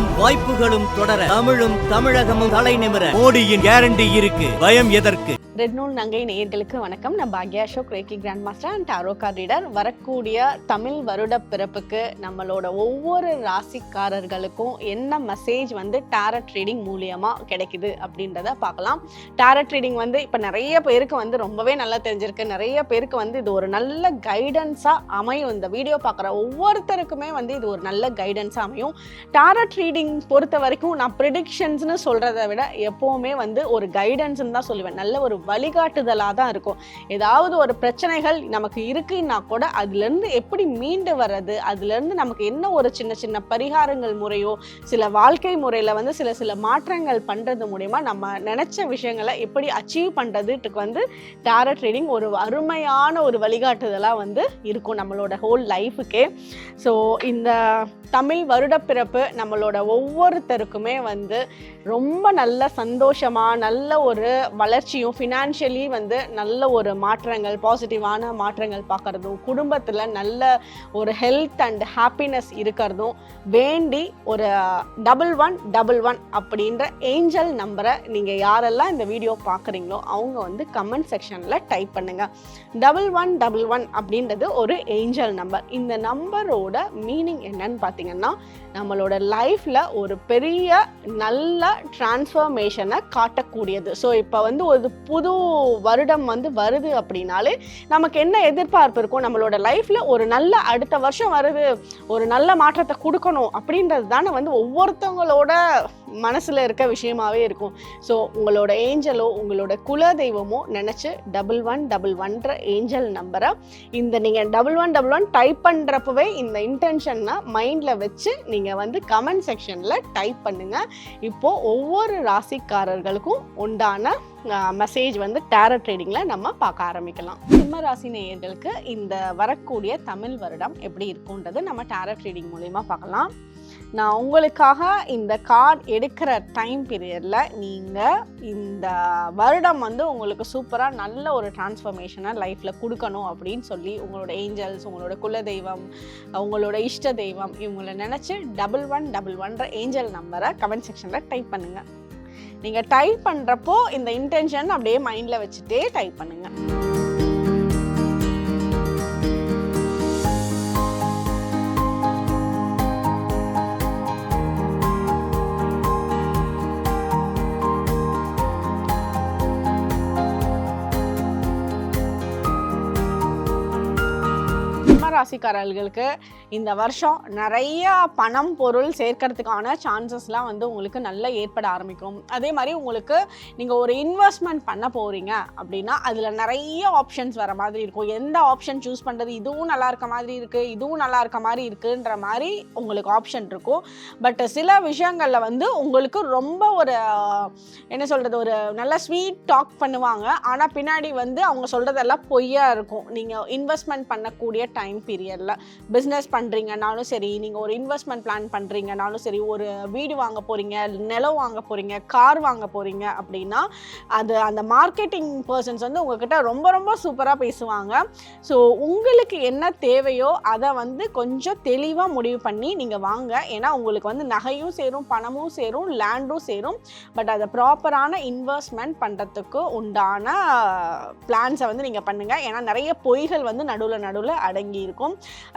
வெற்றியும் வாய்ப்புகளும் தொடர தமிழும் தமிழகமும் தலை நிமிர மோடியின் கேரண்டி இருக்கு. பயம் எதற்கு? ரெட் நூல் நங்கை நேயர்களுக்கு வணக்கம். நான் Bhagya Ashok reiki grand master and tarot reader வரக்கூடிய தமிழ் வருட பிறப்புக்கு நம்மளோட ஒவ்வொரு ராசிக்காரர்களுக்கும் என்ன மெசேஜ் வந்து டேரட் ரீடிங் மூலியமா கிடைக்குது அப்படின்றத பார்க்கலாம். டேரட் ரீடிங் வந்து இப்போ நிறைய பேருக்கு வந்து ரொம்பவே நல்லா தெரிஞ்சிருக்கு. நிறைய பேருக்கு வந்து இது ஒரு நல்ல கைடன்ஸாக அமையும். இந்த வீடியோ பார்க்குற ஒவ்வொருத்தருக்குமே வந்து இது ஒரு நல்ல கைடன்ஸாக அமையும். டேரட் ரீடிங் பொறுத்த வரைக்கும் நான் ப்ரிடிக்ஷன்ஸ்னு சொல்கிறத விட எப்போவுமே வந்து ஒரு கைடன்ஸ்னு தான் சொல்லுவேன். நல்ல ஒரு வழிகாட்டுதலாக தான் இருக்கும். ஏதாவது ஒரு பிரச்சனைகள் நமக்கு இருக்குன்னா கூட அதுலேருந்து எப்படி மீண்டு வர்றது அதுலேருந்து நமக்கு என்ன ஒரு சின்ன சின்ன பரிகாரங்கள் முறையோ சில வாழ்க்கை முறையில் வந்து சில சில மாற்றங்கள் பண்ணுறது மூலயமா நம்ம நினச்ச விஷயங்களை எப்படி அச்சீவ் பண்ணுறதுக்கு வந்து டேரட் ரீடிங் ஒரு அருமையான ஒரு வழிகாட்டுதலாக வந்து இருக்கும் நம்மளோட ஹோல் லைஃபுக்கே ஸோ இந்த தமிழ் வருடப்பிறப்பு நம்மளோட ஒவ்வொருத்தருக்குமே வந்து ரொம்ப நல்ல சந்தோஷமாக நல்ல ஒரு வளர்ச்சியும் ஃபினான்ஷியலி வந்து நல்ல ஒரு மாற்றங்கள் பாசிட்டிவான மாற்றங்கள் பார்க்குறதும் குடும்பத்தில் நல்ல ஒரு ஹெல்த் அண்ட் ஹாப்பினஸ் இருக்கிறதும் வேண்டி ஒரு டபுள் ஒன் டபுள் ஒன் அப்படின்ற ஏஞ்சல் நம்பரை நீங்கள் யாரெல்லாம் இந்த வீடியோ பார்க்குறீங்களோ அவங்க வந்து கமெண்ட் செக்ஷனில் டைப் பண்ணுங்கள் டபுள் ஒன் டபுள் ஒன் அப்படின்றது ஒரு ஏஞ்சல் நம்பர் இந்த நம்பரோட மீனிங் என்னன்னு பார்த்தீங்கன்னா நம்மளோட லைஃப்பில் ஒரு பெரிய நல்ல டிரான்ஸ்ஃபர்மேஷனை காட்டக்கூடியது. ஸோ இப்போ வந்து ஒரு புது வருடம் வந்து வருது அப்படின்னாலே நமக்கு என்ன எதிர்பார்ப்பு இருக்கும் நம்மளோட லைஃப்பில் ஒரு நல்ல அடுத்த வருஷம் வருது ஒரு நல்ல மாற்றத்தை கொடுக்கணும் அப்படின்றது தானே வந்து ஒவ்வொருத்தவங்களோட மனசில் இருக்க விஷயமாவே இருக்கும். ஸோ உங்களோட ஏஞ்சலோ உங்களோட குல தெய்வமோ நினச்சி டபுள் ஒன் டபுள் ஒன்ற ஏஞ்சல் நம்பரை இந்த நீங்கள் double one double one type பண்ணுறப்பவே இந்த இன்டென்ஷன்னா மைண்டில் வச்சு நீங்கள் வந்து கமெண்ட் செக்ஷனில் டைப் பண்ணுங்கள் இப்போது ஒவ்வொரு ராசிக்காரர்களுக்கும் உண்டான மெசேஜ் வந்து டேரட் ட்ரேடிங்கில் நம்ம பார்க்க ஆரம்பிக்கலாம். சிம்ம ராசி நேயர்களுக்கு இந்த வரக்கூடிய தமிழ் வருடம் எப்படி இருக்குன்றது நம்ம டேரட் ட்ரேடிங் மூலயமா பார்க்கலாம். நான் உங்களுக்காக இந்த கார்டு எடுக்கிற டைம் பீரியடில் நீங்கள் இந்த வருடம் வந்து உங்களுக்கு சூப்பராக நல்ல ஒரு டிரான்ஸ்ஃபர்மேஷனை லைஃப்பில் கொடுக்கணும் அப்படின்னு சொல்லி உங்களோட ஏஞ்சல்ஸ் உங்களோட குல தெய்வம் உங்களோட இஷ்ட தெய்வம் இவங்களை நினச்சி டபுள் ஒன் டபுள் ஒன்ற ஏஞ்சல் நம்பரை கமெண்ட் செக்ஷனில் டைப் பண்ணுங்கள் நீங்கள் டைப் பண்ணுறப்போ இந்த இன்டென்ஷன் அப்படியே மைண்டில் வச்சுட்டே டைப் பண்ணுங்கள் ராசிக்காரர்களுக்கு இந்த வருஷம் நிறைய பணம் பொருள் சேர்க்கறதுக்கான சான்சஸ்லாம் வந்து உங்களுக்கு நல்லா ஏற்பட ஆரம்பிக்கும். அதே மாதிரி உங்களுக்கு நீங்கள் ஒரு இன்வெஸ்ட்மெண்ட் பண்ண போகிறீங்க அப்படின்னா அதில் நிறைய ஆப்ஷன்ஸ் வர மாதிரி இருக்கும். எந்த ஆப்ஷன் சூஸ் பண்ணுறது இதுவும் நல்லா இருக்க மாதிரி இருக்குது இதுவும் நல்லா இருக்க மாதிரி இருக்குன்ற மாதிரி உங்களுக்கு ஆப்ஷன் இருக்கும். பட் சில விஷயங்களில் வந்து உங்களுக்கு ரொம்ப ஒரு என்ன சொல்கிறது ஒரு நல்ல ஸ்வீட் டாக் பண்ணுவாங்க. ஆனால் பின்னாடி வந்து அவங்க சொல்கிறதெல்லாம் பொய்யாக இருக்கும். நீங்கள் இன்வெஸ்ட்மெண்ட் பண்ணக்கூடிய டைம் பீரியடில் பிஸ்னஸ் பண்ணுறீங்கனாலும் சரி நீங்கள் ஒரு இன்வெஸ்ட்மெண்ட் பிளான் பண்ணுறீங்கனாலும் சரி ஒரு வீடு வாங்க போகிறீங்க நிலம் வாங்க போகிறீங்க கார் வாங்க போகிறீங்க அப்படின்னா அது அந்த மார்க்கெட்டிங் பர்சன்ஸ் வந்து உங்ககிட்ட ரொம்ப ரொம்ப சூப்பராக பேசுவாங்க. ஸோ உங்களுக்கு என்ன தேவையோ அதை வந்து கொஞ்சம் தெளிவாக முடிவு பண்ணி நீங்கள் வாங்க. ஏன்னா உங்களுக்கு வந்து நகையும் சேரும் பணமும் சேரும் லேண்டும் சேரும். பட் அதை ப்ராப்பரான இன்வெஸ்ட்மெண்ட் பண்ணுறதுக்கு உண்டான பிளான்ஸை வந்து நீங்கள் பண்ணுங்கள் ஏன்னா நிறைய பொய்கள் வந்து நடுவில் நடுவில் அடங்கி இருக்கும்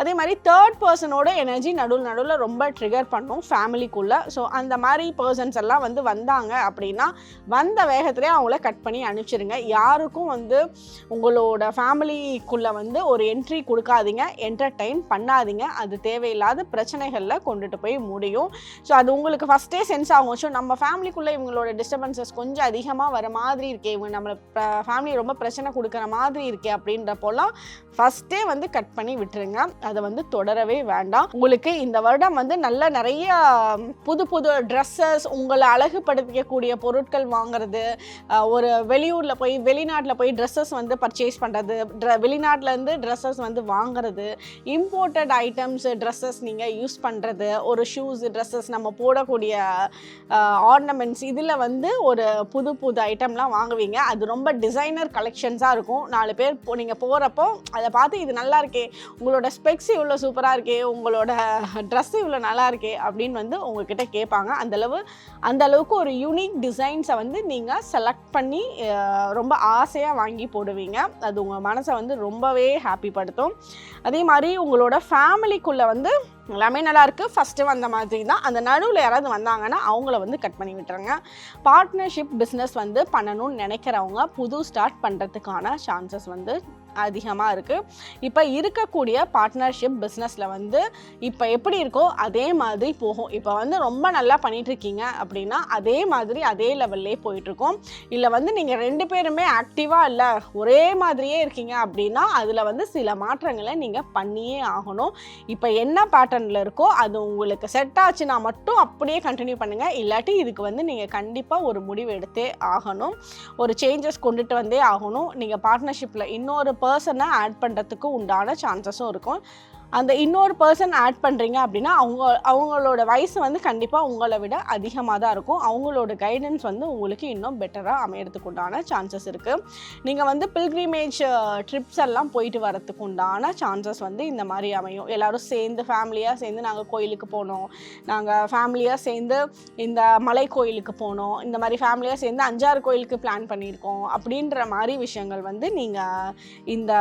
அதே மாதிரி தேர்ட் பர்சனோட எனர்ஜி நடுவில் நடுவில் ரொம்ப ட்ரிகர் பண்ணும் ஃபேமிலிக்குள்ளே ஸோ அந்த மாதிரி பர்சன்ஸ் எல்லாம் வந்து வந்தாங்க அப்படின்னா வந்த வேகத்திலே அவங்கள கட் பண்ணி அனுப்பிச்சிடுங்க யாருக்கும் வந்து உங்களோட ஃபேமிலிக்குள்ளே வந்து ஒரு என்ட்ரி கொடுக்காதீங்க. என்டர்டைன் பண்ணாதீங்க. அது தேவையில்லாத பிரச்சனைகளில் கொண்டுட்டு போய் முடியும். ஸோ அது உங்களுக்கு ஃபஸ்ட்டே சென்ஸ் ஆகும். ஸோ நம்ம ஃபேமிலிக்குள்ளே இவங்களோட டிஸ்டர்பன்சஸ் கொஞ்சம் அதிகமாக வர மாதிரி இருக்கே. இவங்க நம்மளை ஃபேமிலி ரொம்ப பிரச்சனை கொடுக்குற மாதிரி இருக்கே அப்படின்றப்போலாம் ஃபஸ்ட்டே வந்து கட் பண்ணி விட்டுருங்க. அதை வந்து தொடரவே வேண்டாம். உங்களுக்கு இந்த வருடம் வந்து நல்ல நிறைய புது புது ட்ரெஸ்ஸஸ் உங்களை அழகுபடுத்திக்கக்கூடிய பொருட்கள் வாங்குறது ஒரு வெளியூரில் போய் வெளிநாட்டில் போய் ட்ரெஸ்ஸஸ் வந்து பர்ச்சேஸ் பண்ணுறது வெளிநாட்டிலேருந்து ட்ரெஸ்ஸஸ் வந்து வாங்குறது இம்போர்ட்டட் ஐட்டம்ஸ் ட்ரெஸ்ஸஸ் நீங்கள் யூஸ் பண்ணுறது ஒரு ஷூஸ் ட்ரெஸ்ஸஸ் நம்ம போடக்கூடிய ஆர்னமெண்ட்ஸ் இதில் வந்து ஒரு புது புது ஐட்டம்லாம் வாங்குவீங்க. அது ரொம்ப டிசைனர் கலெக்ஷன்ஸாக இருக்கும். நாலு பேர் நீங்கள் போகிறப்போ அதை பார்த்து இது நல்லா இருக்கே உங்களோட ஸ்பெக்ஸ் இவ்வளோ சூப்பராக இருக்கே உங்களோட ட்ரெஸ் இவ்வளோ நல்லா இருக்கே அப்படின்னு வந்து உங்ககிட்ட கேட்பாங்க. அந்தளவு அந்த அளவுக்கு ஒரு யூனிக் டிசைன்ஸை வந்து நீங்கள் செலக்ட் பண்ணி ரொம்ப ஆசையாக வாங்கி போடுவீங்க. அது உங்கள் மனசை வந்து ரொம்பவே ஹாப்பி படுத்தும். அதே மாதிரி உங்களோட ஃபேமிலிக்குள்ளே வந்து எல்லாமே நல்லா இருக்குது ஃபஸ்ட்டு வந்த மாதிரி தான். அந்த நடுவில் யாராவது வந்தாங்கன்னா அவங்கள வந்து கட் பண்ணி விட்டுருங்க. பார்ட்னர்ஷிப் பிஸ்னஸ் வந்து பண்ணணும்னு நினைக்கிறவங்க புது ஸ்டார்ட் பண்ணுறதுக்கான சான்சஸ் வந்து அதிகமாக இருக்குது இப்போ இருக்கக்கூடிய பார்ட்னர்ஷிப் பிஸ்னஸில் வந்து இப்போ எப்படி இருக்கோ அதே மாதிரி போகும். இப்போ வந்து ரொம்ப நல்லா பண்ணிகிட்ருக்கீங்க அப்படின்னா அதே மாதிரி அதே லெவல்லே போயிட்டுருக்கோம் இல்லை வந்து நீங்கள் ரெண்டு பேருமே ஆக்டிவாக இல்லை ஒரே மாதிரியே இருக்கீங்க அப்படின்னா அதில் வந்து சில மாற்றங்களை நீங்கள் பண்ணியே ஆகணும். இப்போ என்ன பேட்டர்னில் இருக்கோ அது உங்களுக்கு செட் ஆச்சுன்னா மட்டும் அப்படியே கண்டினியூ பண்ணுங்கள் இல்லாட்டி இதுக்கு வந்து நீங்கள் கண்டிப்பாக ஒரு முடிவு எடுத்தே ஆகணும். ஒரு சேஞ்சஸ் கொண்டுட்டு வந்தே ஆகணும். நீங்கள் பார்ட்னர்ஷிப்பில் இன்னொரு பர்சனை ஆட் பண்ணுறதுக்கு உண்டான சான்சஸும் இருக்கும். அந்த இன்னொரு பர்சன் ஆட் பண்ணுறீங்க அப்படின்னா அவங்க அவங்களோட வயசு வந்து கண்டிப்பாக உங்களை விட அதிகமாக தான் இருக்கும். அவங்களோட கைடன்ஸ் வந்து உங்களுக்கு இன்னும் பெட்டராக அமையறதுக்கு உண்டான சான்சஸ் இருக்குது நீங்கள் வந்து பில்கிரிமேஜ் ட்ரிப்ஸ் எல்லாம் போயிட்டு வரத்துக்கு உண்டான சான்சஸ் வந்து இந்த மாதிரி அமையும். எல்லோரும் சேர்ந்து ஃபேமிலியாக சேர்ந்து நாங்கள் கோயிலுக்கு போனோம். நாங்கள் ஃபேமிலியாக சேர்ந்து இந்த மலை கோயிலுக்கு போனோம். இந்த மாதிரி ஃபேமிலியாக சேர்ந்து அஞ்சாறு கோயிலுக்கு பிளான் பண்ணியிருக்கோம். அப்படின்ற மாதிரி விஷயங்கள் வந்து நீங்கள் இந்த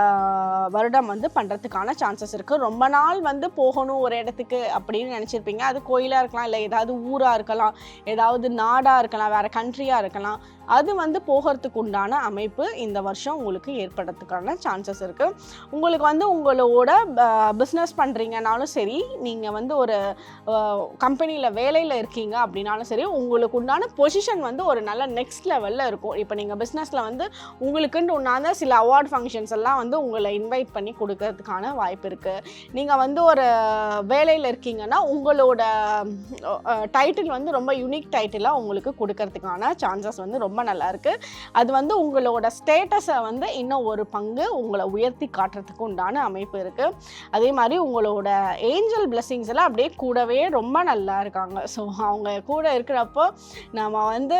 வருடம் வந்து பண்ணுறதுக்கான சான்சஸ் இருக்குது ரொம்ப நாள் வந்து போகணும் ஒரு இடத்துக்கு அப்படின்னு நினச்சிருப்பீங்க. அது கோயிலாக இருக்கலாம் இல்லை ஏதாவது ஊராக இருக்கலாம் ஏதாவது நாடாக இருக்கலாம் வேறு கண்ட்ரியாக இருக்கலாம். அது வந்து போகிறதுக்கு உண்டான அமைப்பு இந்த வருஷம் உங்களுக்கு ஏற்படுறதுக்கான சான்சஸ் இருக்குது உங்களுக்கு வந்து உங்களோட பிஸ்னஸ் பண்ணுறீங்கனாலும் சரி நீங்கள் வந்து ஒரு கம்பெனியில் வேலையில் இருக்கீங்க அப்படின்னாலும் சரி உங்களுக்கு உண்டான பொசிஷன் வந்து ஒரு நல்ல நெக்ஸ்ட் லெவலில் இருக்கும். இப்போ நீங்கள் பிஸ்னஸில் வந்து உங்களுக்குன்னு உண்டான சில அவார்ட் ஃபங்க்ஷன்ஸ் எல்லாம் வந்து உங்களை இன்வைட் பண்ணி கொடுக்கறதுக்கான வாய்ப்பு இருக்குது நீங்கள் வந்து ஒரு வேலையில் இருக்கீங்கன்னா உங்களோட டைட்டில் வந்து ரொம்ப யூனிக் டைட்டிலாக உங்களுக்கு கொடுக்கறதுக்கான சான்சஸ் வந்து ரொம்ப நல்லா இருக்கு அது வந்து உங்களோட ஸ்டேட்டஸை வந்து இன்னும் ஒரு பங்கு உங்களை உயர்த்தி காட்டுறதுக்கு உண்டான அமைப்பு இருக்குது அதே மாதிரி உங்களோட ஏஞ்சல் பிளெஸிங்ஸ் எல்லாம் அப்படியே கூடவே ரொம்ப நல்லா இருக்காங்க. ஸோ அவங்க கூட இருக்கிறப்போ நம்ம வந்து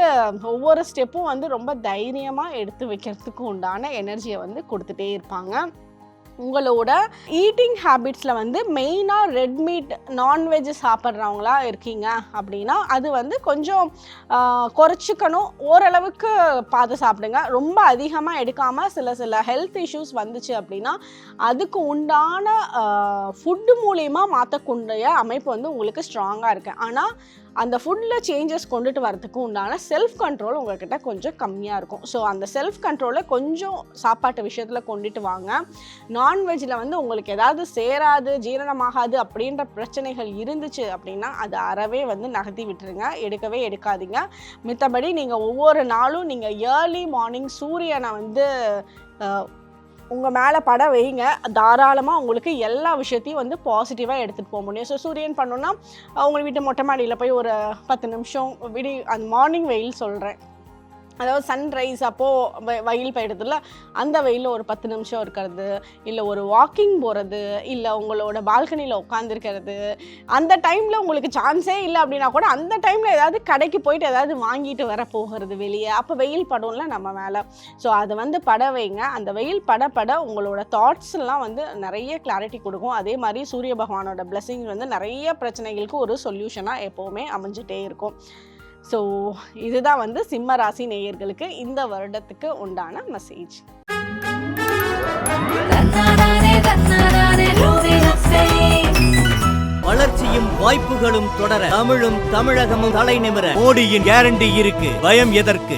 ஒவ்வொரு ஸ்டெப்பும் வந்து ரொம்ப தைரியமாக எடுத்து வைக்கிறதுக்கு உண்டான எனர்ஜியை வந்து கொடுத்துட்டே இருப்பாங்க. உங்களோட ஈட்டிங் ஹேபிட்ஸில் வந்து மெயினாக ரெட் மீட் நான்வெஜ் சாப்பிட்றவங்களா இருக்கீங்க அப்படின்னா அது வந்து கொஞ்சம் குறைச்சிக்கணும். ஓரளவுக்கு பார்த்து சாப்பிடுங்க. ரொம்ப அதிகமாக எடுக்காமல் சில சில ஹெல்த் இஷ்யூஸ் வந்துச்சு அப்படின்னா அதுக்கு உண்டான ஃபுட்டு மூலியமாக மாற்றக்கூடிய அமைப்பு வந்து உங்களுக்கு ஸ்ட்ராங்காக இருக்குது ஆனால் அந்த ஃபுட்டில் சேஞ்சஸ் கொண்டுட்டு வரதுக்கு உண்டான செல்ஃப் கண்ட்ரோல் உங்கள்கிட்ட கொஞ்சம் கம்மியாக இருக்கும். ஸோ அந்த செல்ஃப் கண்ட்ரோலை கொஞ்சம் சாப்பாட்டு விஷயத்தில் கொண்டுட்டு வாங்க. நான்வெஜ்ஜில் வந்து உங்களுக்கு ஏதாவது சேராது ஜீரணமாகாது அப்படின்ற பிரச்சனைகள் இருந்துச்சு அப்படின்னா அது அறவே வந்து நகர்த்தி விட்டுருங்க. எடுக்கவே எடுக்காதீங்க. மித்தபடி நீங்கள் ஒவ்வொரு நாளும் நீங்கள் ஏர்லி மார்னிங் சூரியனை வந்து உங்கள் மேலே படம் வைங்க. தாராளமாக உங்களுக்கு எல்லா விஷயத்தையும் வந்து பாசிட்டிவாக எடுத்துகிட்டு போக முடியும். ஸோ சூரியன் பண்ணோன்னா உங்கள் வீட்டு மொட்டை மாடியில் போய் ஒரு பத்து நிமிஷம் விடி அந்த மார்னிங் வெயில் சொல்கிறேன் அதாவது சன்ரைஸ் அப்போது வெயில் போயிடுதுல அந்த வெயிலில் ஒரு பத்து நிமிஷம் இருக்கிறது இல்லை ஒரு வாக்கிங் போகிறது இல்லை உங்களோட பால்கனியில் உட்காந்துருக்கிறது அந்த டைமில் உங்களுக்கு சான்ஸே இல்லை அப்படின்னா கூட அந்த டைமில் ஏதாவது கடைக்கு போயிட்டு ஏதாவது வாங்கிட்டு வர போகிறது வெளியே. அப்போ வெயில் படும்ல நம்ம மேலே. ஸோ அது வந்து பட வைங்க அந்த வெயில் பட பட உங்களோட தாட்ஸ்லாம் வந்து நிறைய கிளாரிட்டி கொடுக்கும். அதே மாதிரி சூரிய பகவானோட பிளெஸிங் வந்து நிறைய பிரச்சனைகளுக்கு ஒரு சொல்யூஷனாக எப்போவுமே அமைஞ்சிட்டே இருக்கும். ஸோ இதுதான் வந்து சிம்ம ராசி நேயர்களுக்கு இந்த வருடத்துக்கு உண்டான மெசேஜ் வளர்ச்சியும் வாய்ப்புகளும் தொடர தமிழும் தமிழகமும் தலை நிமிர மோடியின் கேரண்டி இருக்கு. பயம் எதற்கு?